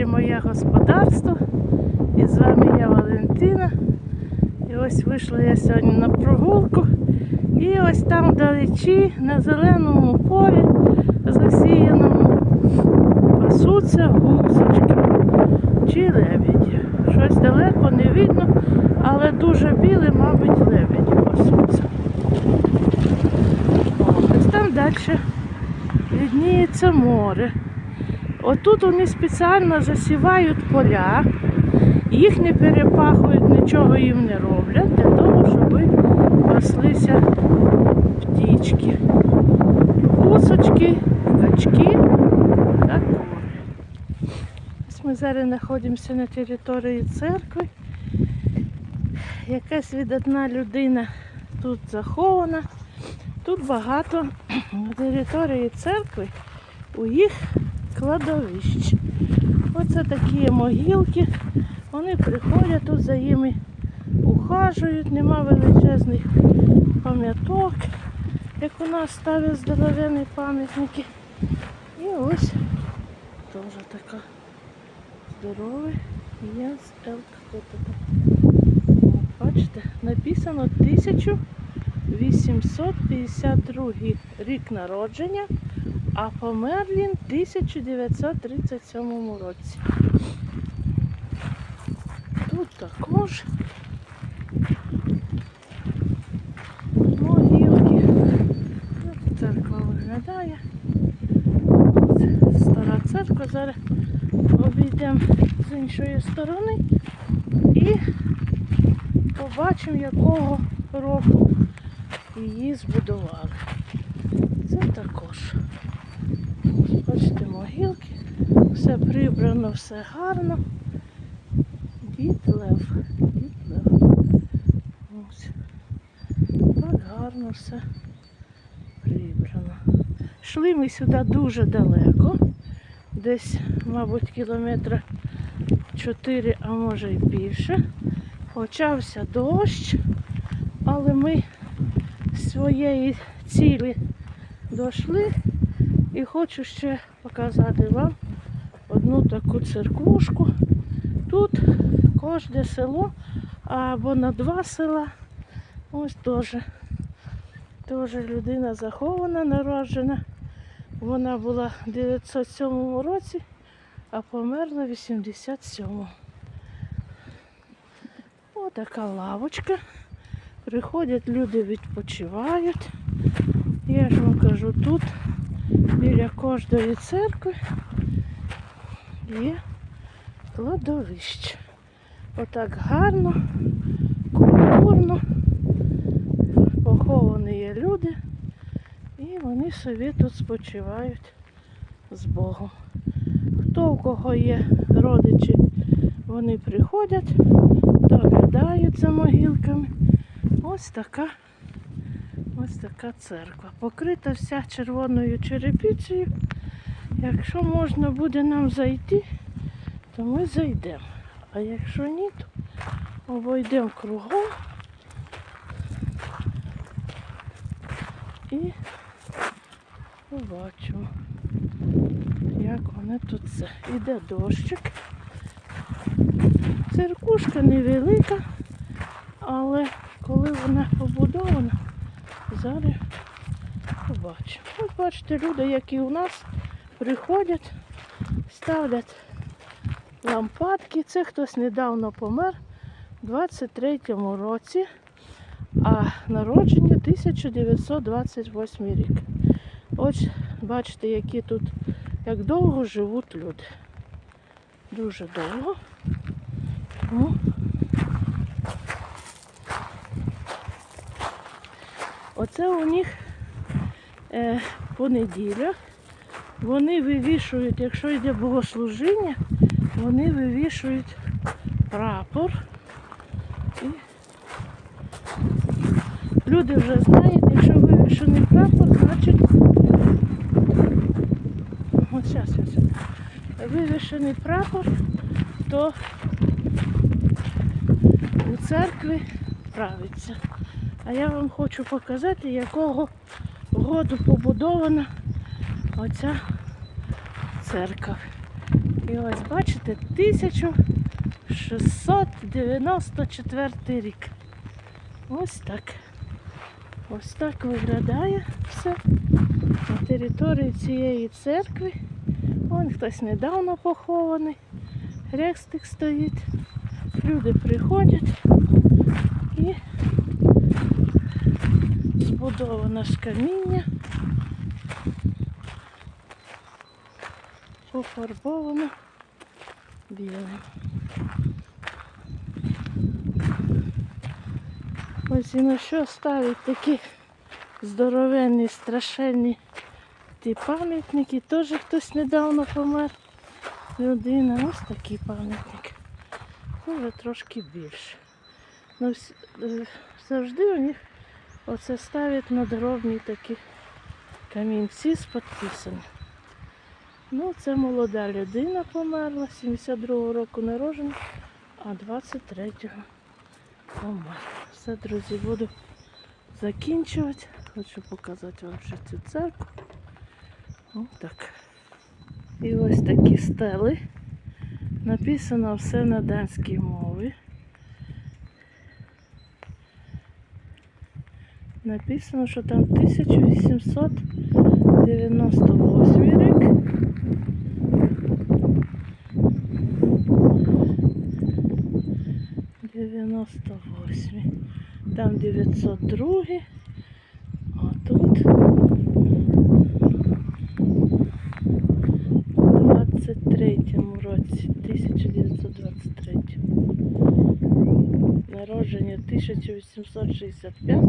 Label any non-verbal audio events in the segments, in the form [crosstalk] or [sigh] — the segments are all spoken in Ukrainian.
каналі Моє Господарство. І з вами я Валентина. І ось вийшла я сьогодні на прогулку. І ось там вдалечі, на зеленому полі, засіяному, пасуться гусочки чи лебеді. Щось далеко не видно, але дуже біле, мабуть, лебеді пасуться. Ось там далі видніється море. Отут вони спеціально засівають поля, їх не перепахують, нічого їм не роблять, для того, щоб паслися птічки, гусочки, качки та. Ось ми зараз знаходимося на території церкви. Якась видатна людина тут захована. Тут багато [clears throat] на території церкви у їх кладовищ. Оце такі могилки. Вони приходять тут за ними ухажують, нема величезних пам'яток, як у нас ставлять здоровенні пам'ятники. І ось теж така здоровий Єнс Елк. Бачите, написано 1852 рік народження, а помер він в 1937 році. Тут також могилки. Церква виглядає. Стара церква. Зараз обійдемо з іншої сторони і побачимо, якого року її збудували. Це також. Бачите, могилки. Все прибрано, все гарно. Дід Лев. Дід Лев. Ось. Так гарно все прибрано. Йшли ми сюди дуже далеко. Десь, мабуть, кілометра 4, а може й більше. Почався дощ, але ми своєї цілі дійшли. І хочу ще показати вам одну таку церквушку. Тут кожне село або на два села. Ось теж. Теж людина захована, народжена. Вона була в 907 році, а померла в 87-му. Отака лавочка. Приходять люди відпочивають. Я ж вам кажу, тут біля кожної церкви є кладовище. Отак гарно, культурно поховані є люди, і вони собі тут спочивають з Богом. Хто у кого є родичі, вони приходять, доглядають за могилками. Ось така ось така церква. Покрита вся червоною черепицею. Якщо можна буде нам зайти, то ми зайдемо. А якщо ні, то обійдемо кругом і побачимо, як вони тут це. Іде дощик. Церкушка невелика, але коли вона побудована, зараз побачимо. Ось бачите, люди, які у нас приходять, ставлять лампадки. Це хтось недавно помер у 23-му році, а народження 1928 рік. Ось бачите, які тут, як довго живуть люди. Дуже довго. Ну, Оце у них е, по. Вони вивішують, якщо йде богослужіння, вони вивішують прапор. І люди вже знають, якщо вивішений прапор, значить от зараз, зараз. Вивішений прапор, то у церкві правиться. А я вам хочу показати, якого году побудована оця церква. І ось бачите, 1694 рік. Ось так. Ось так виглядає все на території цієї церкви. Вон хтось недавно похований. Хрестик стоїть. Люди приходять і збудовано з каміння. Пофарбовано білим. Ось і на що ставить такі здоровенні, страшенні ті пам'ятники. Теж хтось недавно помер. Людина. Ось такі пам'ятники. Може трошки більше. Ну, е, завжди у них оце ставлять надгробні такі камінці з підписами. Ну, це молода людина померла, 72-го року народжена, а 23-го помер. Все, друзі, буду закінчувати. Хочу показати вам ще цю церкву. Ось так. І ось такі стели. Написано все на данській мові. Написано, що там 1898 рік. Дев'яносто восьмий. Там 902, а тут 23-му році, 1923. Народження 1865,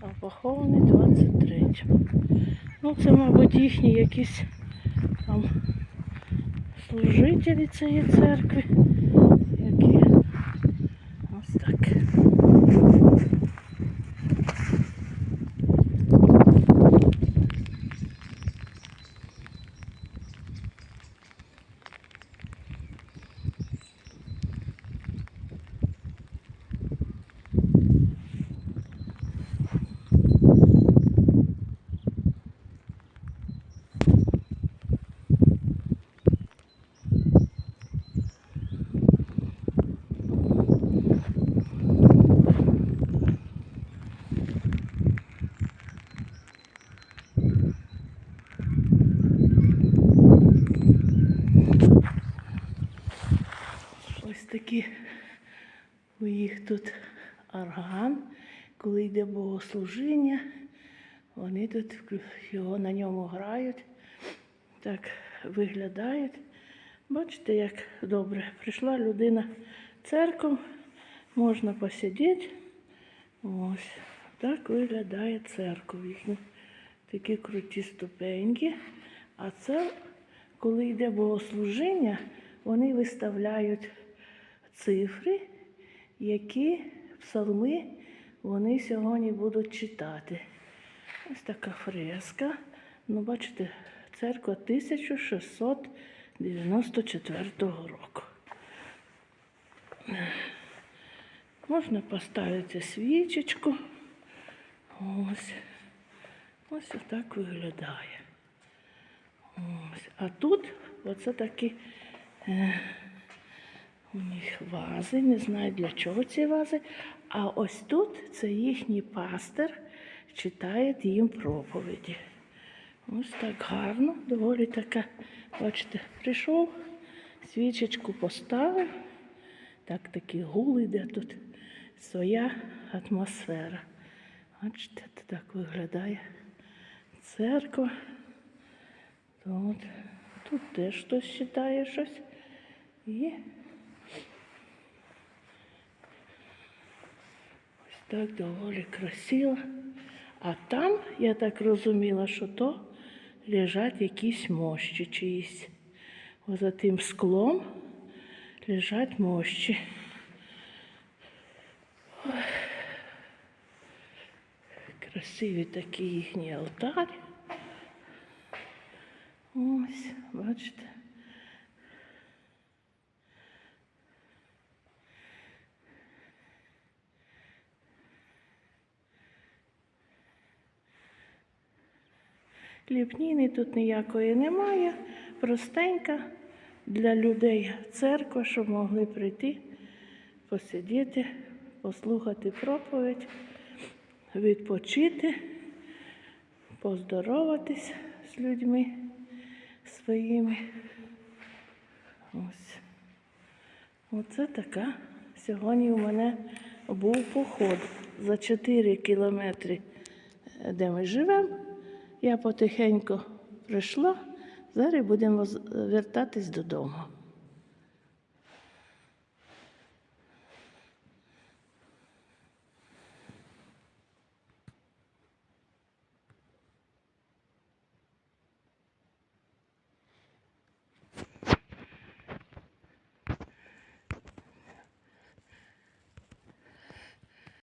а похований 23. Ну, це, мабуть, їхні якісь там служителі цієї церкви, які ось так. Такі у їх тут орган, коли йде богослужіння, вони тут його на ньому грають, так виглядають. Бачите, як добре. Прийшла людина в церкву, можна посидіти. Ось так виглядає церква їхня. Такі круті ступеньки. А це, коли йде богослужіння, вони виставляють цифри, які псалми вони сьогодні будуть читати. Ось така фреска. Ну, бачите, церква 1694 року. Можна поставити свічечку. Ось. Ось отак виглядає. Ось. А тут оце такі е, у них вази. Не знаю для чого ці вази. А ось тут це їхній пастир читає їм проповіді. Ось так гарно, доволі така. Бачите, прийшов, свічечку поставив. Так такий гул іде тут. Своя атмосфера. Бачите, так виглядає церква. Тут, тут теж хтось читає щось. І так доволі красиво. А там, я так розуміла, що то лежать якісь мощі чиїсь. Ось за тим склом лежать мощі. Красиві такі їхні алтарі. Ось, бачите. Ліпніни тут ніякої немає. Простенька, для людей церква, щоб могли прийти, посидіти, послухати проповідь, відпочити, поздороватись з людьми своїми. Ось. Оце така. Сьогодні у мене був поход за 4 кілометри, де ми живемо. Я потихеньку прийшла. Зараз будемо вертатись додому.